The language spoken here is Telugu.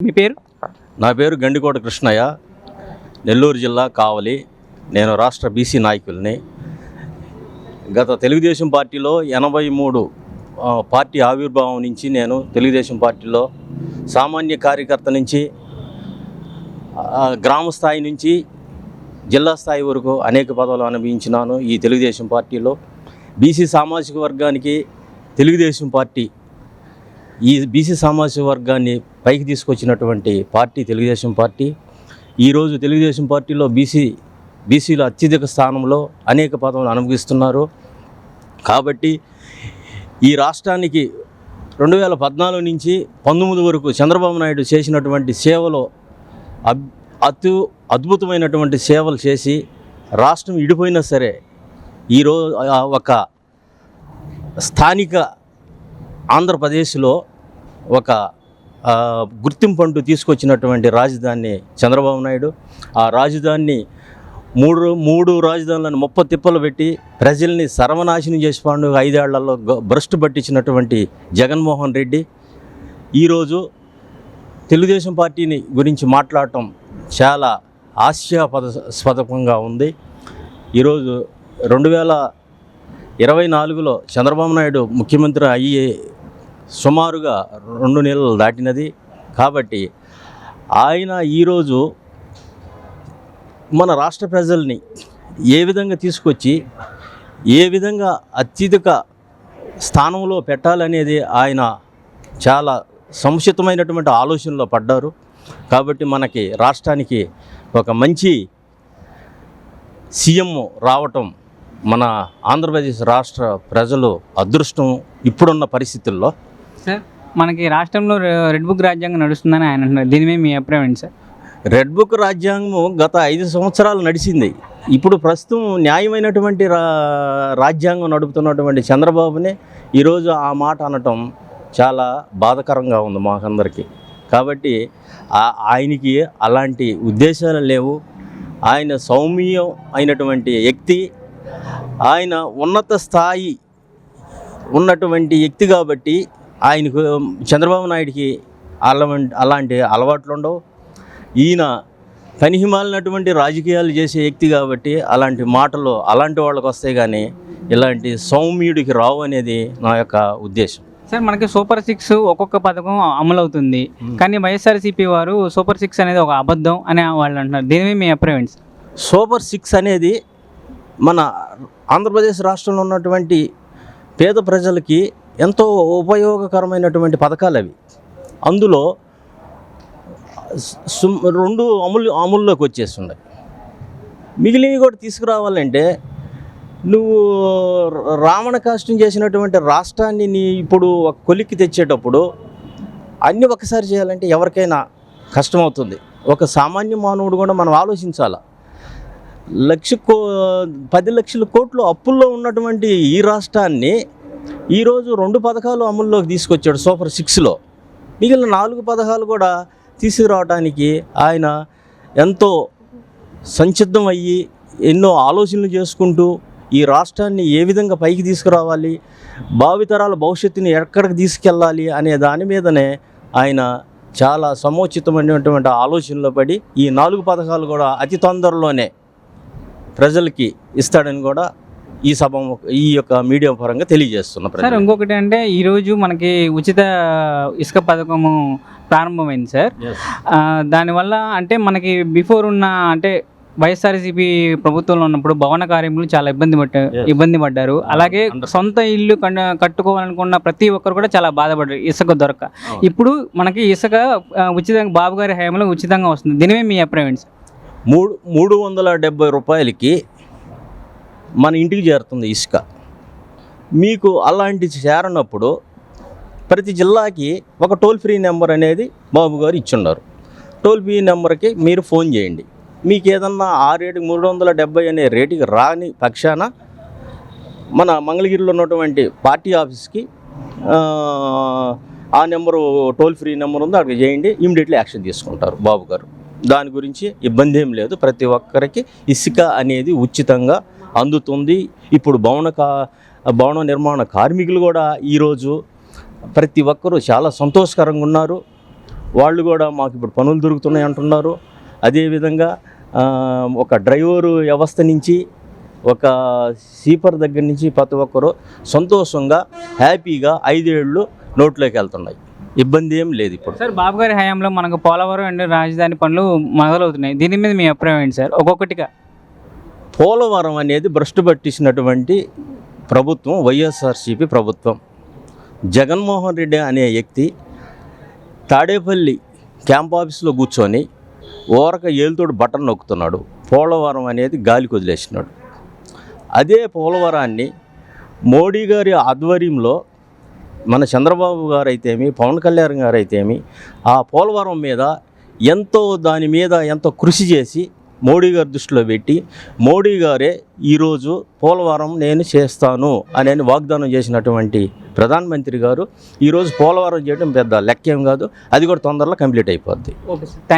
మీ పేరు? నా పేరు గండికోట కృష్ణయ్య. నెల్లూరు జిల్లా కావలి. నేను రాష్ట్ర బీసీ నాయకుల్ని. గత తెలుగుదేశం పార్టీలో ఎనభై మూడు పార్టీ ఆవిర్భావం నుంచి నేను తెలుగుదేశం పార్టీలో సామాన్య కార్యకర్త నుంచి గ్రామ స్థాయి నుంచి జిల్లా స్థాయి వరకు అనేక పదవులు అనుభవించినాను ఈ తెలుగుదేశం పార్టీలో. బీసీ సామాజిక వర్గానికి తెలుగుదేశం పార్టీ ఈ బీసీ సామాజిక వర్గాన్ని పైకి తీసుకొచ్చినటువంటి పార్టీ తెలుగుదేశం పార్టీ. ఈరోజు తెలుగుదేశం పార్టీలో బీసీ బీసీల అత్యధిక స్థానంలో అనేక పదవులు అనుభవిస్తున్నారు. కాబట్టి ఈ రాష్ట్రానికి రెండు వేల పద్నాలుగు నుంచి పంతొమ్మిది వరకు చంద్రబాబు నాయుడు చేసినటువంటి సేవలో అబ్ అద్భుతమైనటువంటి సేవలు చేసి రాష్ట్రం ఇడిపోయినా సరే ఈరోజు ఒక స్థానిక ఆంధ్రప్రదేశ్లో ఒక గుర్తింపు అంటూ తీసుకొచ్చినటువంటి రాజధాని చంద్రబాబు నాయుడు ఆ రాజధానిని మూడు మూడు రాజధానులను ముప్ప తిప్పలు పెట్టి ప్రజల్ని సర్వనాశనం చేసి పండుగ ఐదేళ్ళలో భ్రష్టు పట్టించినటువంటి జగన్మోహన్ రెడ్డి. ఈరోజు తెలుగుదేశం పార్టీని గురించి మాట్లాడటం చాలా హాస్యాపదస్పదకంగా ఉంది. ఈరోజు రెండు వేల ఇరవై నాలుగులో చంద్రబాబు నాయుడు ముఖ్యమంత్రి అయ్యే సుమారుగా రెండు నెలలు దాటినది. కాబట్టి ఆయన ఈరోజు మన రాష్ట్ర ప్రజల్ని ఏ విధంగా తీసుకొచ్చి ఏ విధంగా అత్యధిక స్థానంలో పెట్టాలనేది ఆయన చాలా సముచితమైనటువంటి ఆలోచనలో పడ్డారు. కాబట్టి మనకి రాష్ట్రానికి ఒక మంచి సీఎం రావటం మన ఆంధ్రప్రదేశ్ రాష్ట్ర ప్రజలు అదృష్టం ఇప్పుడున్న పరిస్థితుల్లో. సార్ మనకి రాష్ట్రంలో రెడ్ బుక్ రాజ్యాంగం నడుస్తుందని ఆయన అంటున్నారు. దీని మీద మీ అభిప్రాయం ఏంటి సార్? రెడ్ బుక్ రాజ్యాంగము గత ఐదు సంవత్సరాలు నడిచింది. ఇప్పుడు ప్రస్తుతం న్యాయమైనటువంటి రా రాజ్యాంగం నడుపుతున్నటువంటి చంద్రబాబునే ఈరోజు ఆ మాట అనటం చాలా బాధకరంగా ఉంది మాకందరికీ. కాబట్టి ఆయనకి అలాంటి ఉద్దేశాలు లేవు. ఆయన సౌమ్యం అయినటువంటి వ్యక్తి ఆయన ఉన్నత స్థాయి ఉన్నటువంటి వ్యక్తి కాబట్టి ఆయనకు చంద్రబాబు నాయుడికి అలాంటి అలాంటి అలవాట్లు ఉండవు. ఈయన పనిహిమాలినటువంటి రాజకీయాలు చేసే వ్యక్తి కాబట్టి అలాంటి మాటలు అలాంటి వాళ్ళకి వస్తాయి కానీ ఇలాంటి సౌమ్యుడికి రావు అనేది నా యొక్క ఉద్దేశం. సార్ మనకి సూపర్ సిక్స్ ఒక్కొక్క పథకం అమలు అవుతుంది కానీ వైఎస్ఆర్సీపీ వారు సూపర్ సిక్స్ అనేది ఒక అబద్ధం అని వాళ్ళు అంటున్నారు. దీని మీద మీ అభిప్రాయం సూపర్ సిక్స్ అనేది మన ఆంధ్రప్రదేశ్ రాష్ట్రంలో ఉన్నటువంటి పేద ప్రజలకి ఎంతో ఉపయోగకరమైనటువంటి పథకాలు అవి అందులో రెండు అమలు అమల్లోకి వచ్చేస్తున్నాయి. మిగిలినవి కూడా తీసుకురావాలంటే నువ్వు రావణ కాష్టం చేసినటువంటి రాష్ట్రాన్ని నీ ఇప్పుడు ఒక కొలిక్కి తెచ్చేటప్పుడు అన్నీ ఒకసారి చేయాలంటే ఎవరికైనా కష్టమవుతుంది. ఒక సామాన్య మానవుడు కూడా మనం ఆలోచించాలా. లక్ష కో పది లక్షల కోట్లు అప్పుల్లో ఉన్నటువంటి ఈ రాష్ట్రాన్ని ఈరోజు రెండు పథకాలు అమల్లోకి తీసుకొచ్చాడు సూపర్ సిక్స్లో. మిగిలిన నాలుగు పథకాలు కూడా తీసుకురావడానికి ఆయన ఎంతో సంసిద్ధం అయ్యి ఎన్నో ఆలోచనలు చేసుకుంటూ ఈ రాష్ట్రాన్ని ఏ విధంగా పైకి తీసుకురావాలి భావితరాల భవిష్యత్తుని ఎక్కడికి తీసుకెళ్ళాలి అనే దాని మీదనే ఆయన చాలా సముచితమైనటువంటి ఆలోచనలో పడి ఈ నాలుగు పథకాలు కూడా అతి తొందరలోనే ప్రజలకి ఇస్తాడని కూడా ఈ సభ ఈ యొక్క మీడియా పరంగా తెలియజేస్తున్న సార్ ఇంకొకటి అంటే ఈరోజు మనకి ఉచిత ఇసుక పథకము ప్రారంభమైంది సార్. దానివల్ల అంటే మనకి బిఫోర్ ఉన్న అంటే వైఎస్ఆర్సీపీ ప్రభుత్వంలో ఉన్నప్పుడు భవన కార్మికులు చాలా ఇబ్బంది పట్ట. ఇబ్బంది పడ్డారు. అలాగే. సొంత ఇల్లు కన్- కట్టుకోవాలనుకున్న ప్రతి ఒక్కరు కూడా చాలా బాధపడ్డారు ఇసుక దొరక. ఇప్పుడు మనకి ఇసుక ఉచితంగా బాబు గారి హయాంలో ఉచితంగా వస్తుంది. దీనివే మీ అభిప్రాయం మూడు మూడు వందల డెబ్బై రూపాయలకి మన ఇంటికి చేరుతుంది ఇసుక. మీకు అలాంటి చేరనప్పుడు ప్రతి జిల్లాకి ఒక టోల్ ఫ్రీ నెంబర్ అనేది బాబు గారు ఇచ్చున్నారు టోల్ ఫ్రీ నెంబర్కి మీరు ఫోన్ చేయండి. మీకు ఏదన్నా ఆ రేటుకి మూడు వందల డెబ్బై అనే రేటుకి రాని పక్షాన మన మంగళగిరిలో ఉన్నటువంటి పార్టీ ఆఫీస్కి ఆ, నెంబరు టోల్ ఫ్రీ నెంబర్ ఉందో అక్కడ చేయండి. ఇమీడియట్లీ యాక్షన్ తీసుకుంటారు బాబు గారు. దాని గురించి ఇబ్బంది ఏం లేదు. ప్రతి ఒక్కరికి ఇసుక అనేది ఉచితంగా అందుతుంది. ఇప్పుడు భవన కా భవన నిర్మాణ కార్మికులు కూడా ఈరోజు ప్రతి ఒక్కరూ చాలా సంతోషకరంగా ఉన్నారు. వాళ్ళు కూడా మాకు ఇప్పుడు పనులు దొరుకుతున్నాయి అంటున్నారు. అదేవిధంగా ఒక డ్రైవరు వ్యవస్థ నుంచి ఒక సీపర్ దగ్గర నుంచి ప్రతి ఒక్కరు సంతోషంగా హ్యాపీగా ఐదేళ్ళు నోట్లోకి వెళ్తున్నాయి. ఇబ్బంది ఏం లేదు ఇప్పుడు. సార్ బాబు గారి హయాంలో మనకు పోలవరం అండ్ రాజధాని పనులు మొదలవుతున్నాయి. దీని మీద మీ అభిప్రాయం ఏంటి సార్? ఒక్కొక్కటిగా. పోలవరం అనేది భ్రష్టు పట్టించినటువంటి ప్రభుత్వం వైఎస్ఆర్సీపీ ప్రభుత్వం. జగన్మోహన్ రెడ్డి అనే వ్యక్తి తాడేపల్లి క్యాంప్ ఆఫీస్లో కూర్చొని ఓరక ఏలుతోడు బటన్ నొక్కుతున్నాడు. పోలవరం అనేది గాలికి వదిలేసినాడు. అదే పోలవరాన్ని మోడీ గారి ఆధ్వర్యంలో మన చంద్రబాబు గారు అయితేమి పవన్ కళ్యాణ్ గారు అయితేమి ఆ పోలవరం మీద ఎంతో దాని మీద ఎంతో కృషి చేసి మోడీ గారి దృష్టిలో పెట్టి మోడీ గారే ఈరోజు పోలవరం నేను చేస్తాను అని వాగ్దానం చేసినటువంటి ప్రధానమంత్రి గారు ఈరోజు పోలవరం చేయడం పెద్ద లెక్కేం కాదు అది కూడా తొందరలో కంప్లీట్ అయిపోద్ది. Okay sir. థ్యాంక్